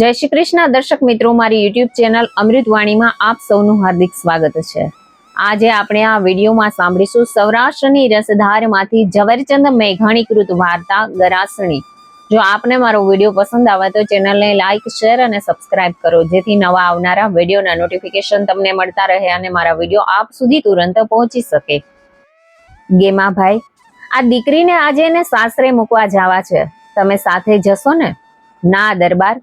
જય શ્રી કૃષ્ણ. દર્શક મિત્રો, મારી યુટ્યુબ ચેનલ અમૃતવાણીમાં આપ સૌનું હાર્દિક સ્વાગત છે. આજે આપણે આ વિડીયોમાં સાંભળીશું સૌરાષ્ટ્રની રસધારમાંથી ઝવેરચંદ મેઘાણીકૃત વાર્તા ગરાસણી. જો આપને મારો વીડિયો પસંદ આવે તો ચેનલને લાઇક શેર અને સબસ્ક્રાઇબ કરો. જેથી નવા આવનારા વિડીયોના નોટિફિકેશન તમને મળતા રહે અને મારા વીડિયો આપ સુધી તુરંત પહોંચી શકે. ગેમાભાઈ આ દીકરીને આજે એને સાસરે મૂકવા જવા છે. તમે સાથે જશો ને? ના, દરબાર.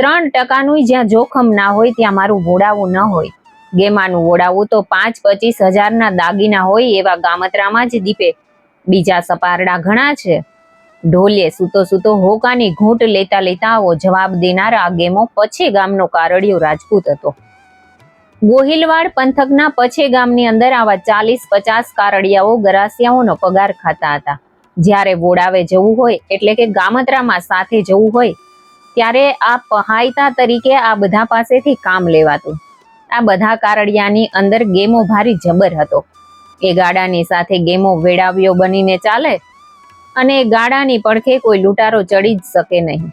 ત્રણ ટકાનું જ્યાં જોખમ ના હોય, ત્યાં મારું વોડાવું ન હોય. ગેમાનું વોડાવું તો પાંચ પચીસ હજારના દાગીના હોય એવા ગામત્રામાં જ દીપે. બીજા સપારડા ઘણા છે. ઢોલે સૂતો સૂતો હોકાની ઘૂંટ લેતા લેતા આવો જવાબ દેનાર આ ગેમો પછે ગામનો કારડિયો રાજપૂત હતો. ગોહિલવાડ પંથકના પછે ગામની અંદર આવા ચાલીસ પચાસ કારડિયાઓ ગરાસિયાઓનો પગાર ખાતા હતા. જ્યારે વોડાવે જવું હોય, એટલે કે ગામત્રામાં સાથે જવું હોય ત્યારે આ પહાયતા તરીકે આ બધા પાસેથી કામ લેવાતું. આ બધા કારડિયાની અંદર ગેમો ભારી જબર હતો. એ ગાડાની સાથે ગેમો વેડાવ્યો બનીને ચાલે અને ગાડાની પડખે કોઈ લૂંટારો ચડી જ શકે નહીં.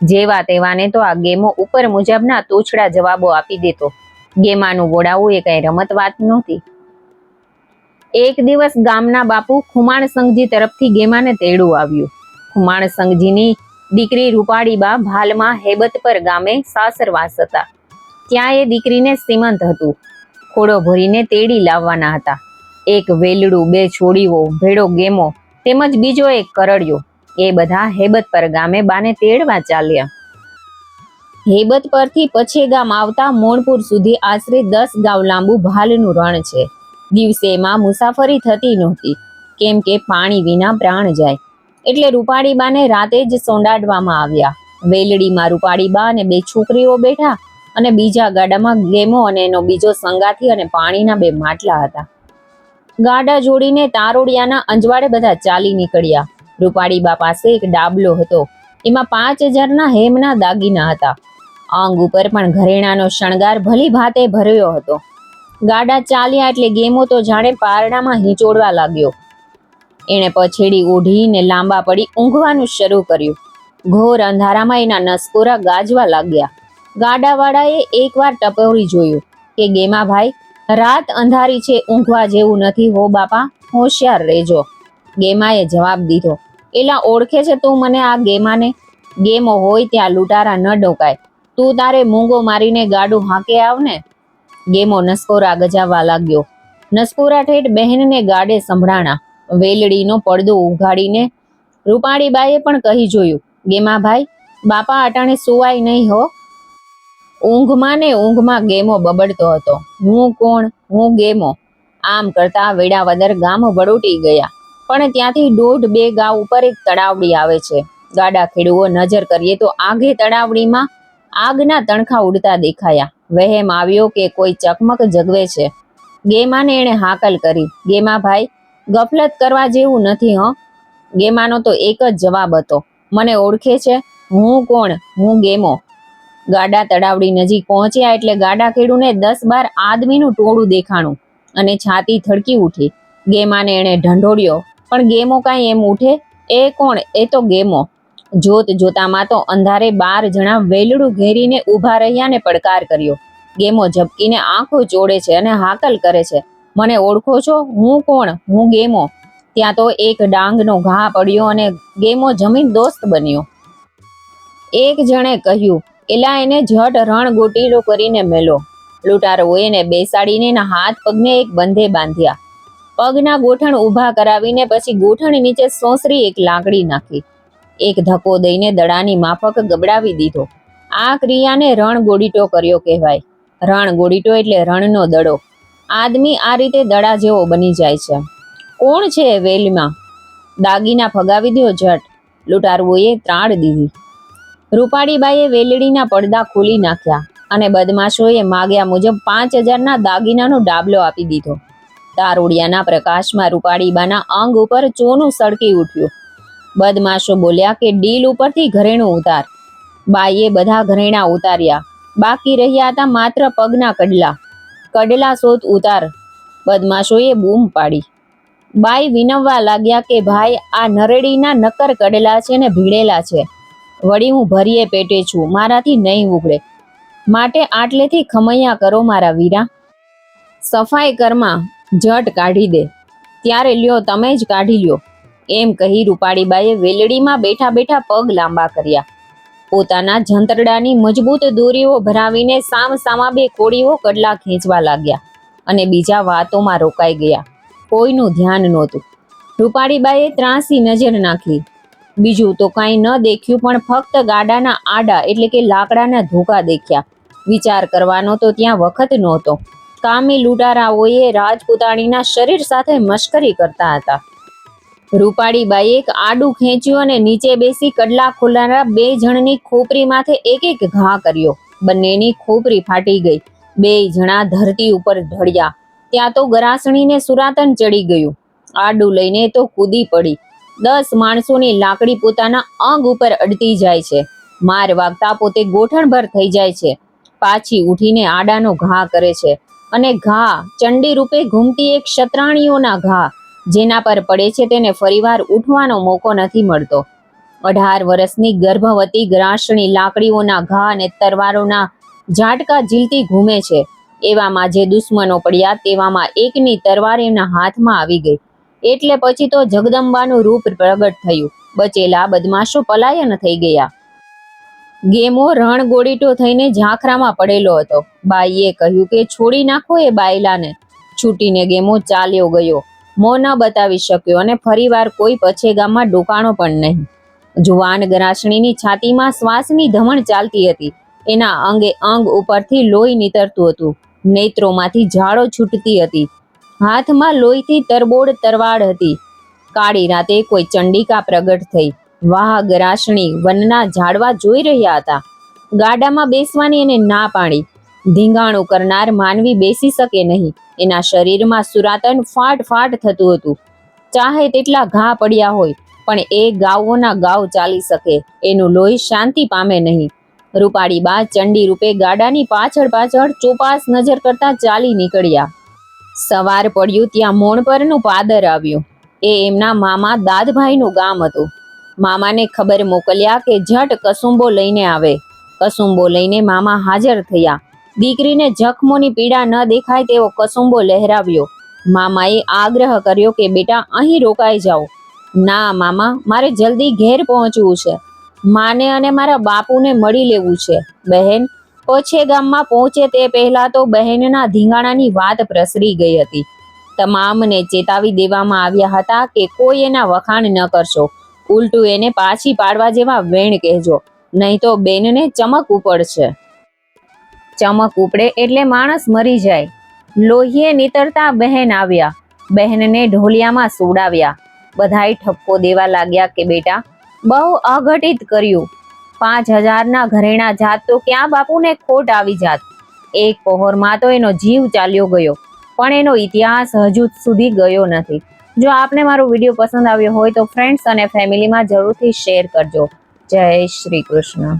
જેવા તેવાને તો આ ગેમો ઉપર મુજબના તોછડા જવાબો આપી દેતો. ગેમાનું વોડાવું એ કઈ રમત વાત નહોતી. એક દિવસ ગામના બાપુ ખુમાણ સંઘજી તરફથી ગેમાને તેડું આવ્યું. ખુમાણ સંઘજીની દીકરી રૂપાળીબા ભાલમાં હેબત પર ગામે સાસરવાસ હતા. ત્યાં એ દીકરીને સીમંત હતું. ખોડો ભરીને તેડી લાવવાના હતા. એક વેલડું, બે છોડીઓ, ભેડો ગેમો તેમજ બીજો એક કરડિયો એ બધા હેબત પર ગામે બાને તેડવા ચાલ્યા. હેબત પરથી પછે ગામ આવતા મોણપુર સુધી આશરે દસ ગાવ લાંબુ ભાલનું રણ છે. દિવસેમાં મુસાફરી થતી નહોતી. કેમ કે પાણી વિના પ્રાણ જાય. એટલે રૂપાળીબાને રાતે જ સોંડાડવામાં આવ્યા. વેલડીમાં રૂપાળીબા અને બે છોકરીઓ બેઠા અને બીજા ગાડામાં ગેમો અને એનો બીજો સંગાથી અને પાણીના બે માટલા હતા. ગાડા જોડીને તારોડિયાના અંજવાડે બધા ચાલી નીકળ્યા. રૂપાળીબા પાસે એક ડાબલો હતો. એમાં પાંચ હજારના હેમના દાગીના હતા. અંગ ઉપર પણ ઘરેણાનો શણગાર ભલી ભાતે ભર્યો હતો. ગાડા ચાલ્યા એટલે ગેમો તો જાણે પારડામાં હિંચોડવા લાગ્યો. એણે પછેડી ઓઢીને લાંબા પડી ઊંઘવાનું શરૂ કર્યું. ઘોર અંધારામાં એના નસકોરા ગાજવા લાગ્યા. ગાડાવાળાએ એકવાર ટપોરી જોયું કે ગેમાભાઈ રાત અંધારી છે, ઊંઘવા જેવું નથી, હો બાપા, હોશિયાર રહેજો. ગેમાએ જવાબ દીધો, એલા ઓળખે છે તું મને આ ગેમાને? ગેમો હોય ત્યાં લૂંટારા ન ડોકાય. તું તારે મૂંગો મારીને ગાડું હાંકે આવને? ગેમો નસકોરા ગજાવવા લાગ્યો. નસકોરા ઠેઠ બહેનને ગાડે સંભળાણા. વેલડીનો પડદો ઉઘાડીને રૂપાળીબાઈએ પણ કહી જોયું, ગેમાભાઈ, બાપા અટાણે સુવાય નહીં હો. ઊંઘમાં ને ઊંઘમાં ગેમો બબડતો હતો. હું કોણ? હું ગેમો? આમ કરતા વેડાવદર ગામ વડોટી ગયા. પણ ત્યાંથી દોઢ બે ગાવ ઉપર એક તળાવડી આવે છે. ગાડા ખેડૂઓ નજર કરીએ તો આગે તળાવડીમાં આગના તણખા ઉડતા દેખાયા. વહેમ આવ્યો કે કોઈ ચકમક જગવે છે. ગેમાને એણે હાકલ કરી. ગેમાભાઈ ગફલત કરવા જેવું નથી, હં. ગેમાનો તો એક જ જવાબ હતો. મને ઓળખે છે, હું કોણ? હું ગેમો. ગાડા તળાવડી નજીક પહોંચ્યા એટલે ગાડા ખેડૂને દસ બાર આદમીનું ટોળું દેખાણું અને છાતી થડકી ઉઠી. ગેમાને એણે ઢંઢોળ્યો, પણ ગેમો કાંઈ એમ ઉઠે? એ કોણ? એ તો ગેમો. જોત જોતામાં તો અંધારે બાર જણા વેલડું ઘેરીને ઊભા રહ્યા ને પડકાર કર્યો. ગેમો ઝબકીને આંખો ચોડે છે અને હાકલ કરે છે. મને ઓળખો છો? હું કોણ? હું ગેમો. ત્યાં તો એક ડાંગનો ઘા પડ્યો અને ગેમો જમીન દોસ્ત બન્યો. એક જણે કહ્યું, એલા એને જટ રણ ગોટીલો કરીને મેલો. લૂંટારોએ એને બેસાડીને એના હાથ પગને એક બંધે બાંધ્યા. પગના ગોઠણ ઊભા કરાવીને પછી ગોઠણ નીચે સોસરી એક લાકડી નાખી. એક ધક્કો દઈને દડાની માફક ગબડાવી દીધો. આ ક્રિયાને રણ ગોડીટો કર્યો કહેવાય. રણ ગોડીટો એટલે રણનો દડો. આદમી આ રીતે દડા જેવો બની જાય છે. કોણ છે વેલમાં? દાગીના ફગાવી દો ઝટ લૂંટારુઓએ ત્રાડ દીધી. રૂપાળીબાઈએ વેલડીના પડદા ખોલી નાખ્યા અને બદમાશોએ માગ્યા મુજબ પાંચ હજારના દાગીનાનો ડાબલો આપી દીધો. તારોડિયાના પ્રકાશમાં રૂપાળીબાના અંગ ઉપર ચોનું સળકી ઉઠ્યું. બદમાશો બોલ્યા કે ડીલ ઉપરથી ઘરેણું ઉતાર. બાઈએ બધા ઘરેણા ઉતાર્યા. બાકી રહ્યા હતા માત્ર પગના કડલા. કડલા સોત ઉતાર. બદમાશોએ બૂમ પાડી. બાઈ વિનવવા લાગ્યા કે ભાઈ, આ નરેડીના નક્કર કડલા છે ને ભીડેલા છે. વળી હું ભરીએ પેટે છું, મારાથી નહીં ઉગડે માટે આટલેથી ખમૈયા કરો મારા વીરા. સફાઈ કરમાં જટ કાઢી દે. ત્યારે લ્યો, તમે જ કાઢી લ્યો. એમ કહી રૂપાળીબાઈએ વેલડીમાં બેઠા બેઠા પગ લાંબા કર્યા. પોતાના જંતરડાની મજબૂત દોરીઓ ભરાવીને સામ સામા બે કોળીઓ કડલા ખેંચવા લાગ્યા અને બીજા વાતોમાં રોકાઈ ગયા. કોઈનું ધ્યાન નહોતું. રૂપાળીબાઈએ ત્રાસી નજર નાખી. બીજું તો કાંઈ ન દેખ્યું પણ ફક્ત ગાડાના આડા એટલે કે લાકડાના ધોકા દેખ્યા. વિચાર કરવાનો તો ત્યાં વખત નહોતો. કામી લૂંટારાઓએ રાજપુતાણીના શરીર સાથે મશ્કરી કરતા હતા. રૂપાળીબાઈએ એક આડું ખેંચ્યું અને નીચે બેસી કડલા ખોલનારા બે જણની ખોપરી માથે એક એક ઘા કર્યો. બંનેની ખોપરી ફાટી ગઈ. બે જણા ધરતી ઉપર ઢળ્યા. ત્યાં તો ગરાસણીને સુરાતન ચડી ગયું. આડું લઈને તો કૂદી પડી. દસ માણસોની લાકડી પોતાના અંગ ઉપર અડતી જાય છે. માર વાગતા પોતે ગોઠણભર થઈ જાય છે. પાછી ઉઠીને આડાનો ઘા કરે છે. અને ઘા ચંડી રૂપે ઘૂમતી એક શતરાણીઓના ઘા. જેના પર પડે છે તેને ફરીવાર ઉઠવાનો મોકો નથી મળતો. અઢાર વર્ષની ગર્ભવતી ગ્રાસણી લાકડીઓના ઘા અને તરવારોના ઝાટકા ઝીલતી ઘૂમે છે. એવામાં જે દુશ્મનો પડ્યા તેવામાં એકની તરવાર એમના હાથમાં આવી ગઈ. એટલે પછી તો જગદંબાનું રૂપ પ્રગટ થયું. બચેલા બદમાશો પલાયન થઈ ગયા. ગેમો રણગોડીટો થઈને ઝાંખરામાં પડેલો હતો. બાઈએ કહ્યું કે છોડી નાખો એ બાયલાને. છૂટીને ગેમો ચાલ્યો ગયો. મો ન બતાવી શક્યો અને ફરીવાર કોઈ પછેગામમાં ડોકાણો પણ નહીં. જુવાન ગરાસણીની છાતીમાં શ્વાસની ધમણ ચાલતી હતી. એના અંગે અંગ ઉપરથી લોહી નીતરતું હતું. નેત્રોમાંથી ઝાડો છૂટતી હતી. હાથમાં લોહીથી તરબોળ તરવાડ હતી. કાળી રાતે કોઈ ચંડિકા પ્રગટ થઈ. વાહ, ગરાસણી, વનના ઝાડવા જોઈ રહ્યા હતા. ગાડામાં બેસવાની એને ના પાડી. ધીંગાણું કરનાર માનવી બેસી શકે નહીં. એના શરીરમાં સુરાતન ફાટ ફાટ થતું હતું. ચાહે તેટલા ઘા પડ્યા હોય, પણ એ ગાવોના ગાવ ચાલી શકે. એનું લોહી શાંતિ પામે નહીં. રૂપાળી બા ચંડી રૂપે ગાડાની પાછળ પાછળ ચોપાસ નજર કરતા ચાલી નીકળ્યા. સવાર પડ્યું ત્યાં મોણ પરનું પાદર આવ્યું. એ એમના મામા દાદભાઈનું ગામ હતું. મામાને ખબર મોકલ્યા કે ઝટ કસુંબો લઈને આવે. કસુંબો લઈને મામા હાજર થયા. દીકરીને જખમોની પીડા ન દેખાય તેવો કસુંબો લહેરાવ્યો. મામાએ આગ્રહ કર્યો કે, બેટા, અહીં રોકાઈ જાઓ. ના, મામા, મારે જલ્દી ઘેર પહોંચવું છે. માને અને મારા બાપુને મળી લેવું છે. બહેન, પોછે ગામમાં પહોંચે તે પહેલા તો બહેનના ધીંગાણાની વાત પ્રસરી ગઈ હતી. તમામને ચેતાવી દેવામાં આવ્યા હતા કે કોઈ એના વખાણ ન કરશો. ઉલટું એને પાછી પાડવા જેવા વેણ કહેજો. નહીં તો બેનને ચમક ઉપડશે. ચમક ઉપડે એટલે માણસ મરી જાય. લોહીએ નીતરતા બહેન આવ્યા. બહેનને ઢોલિયામાં સુડાવ્યા બધાય ઠપકો દેવા લાગ્યા કે, બેટા, બહુ અઘટિત કર્યું. પાંચ હજારના ઘરેણા જાત તો ક્યાં બાપુને ખોટ આવી જાત? એક પહોરમાં તો એનો જીવ ચાલ્યો ગયો, પણ એનો ઇતિહાસ હજુ સુધી ગયો નથી. જો આપને મારો વીડિયો પસંદ આવ્યો હોય તો ફ્રેન્ડ્સ અને ફેમિલીમાં જરૂરથી શેર કરજો. જય શ્રી કૃષ્ણ.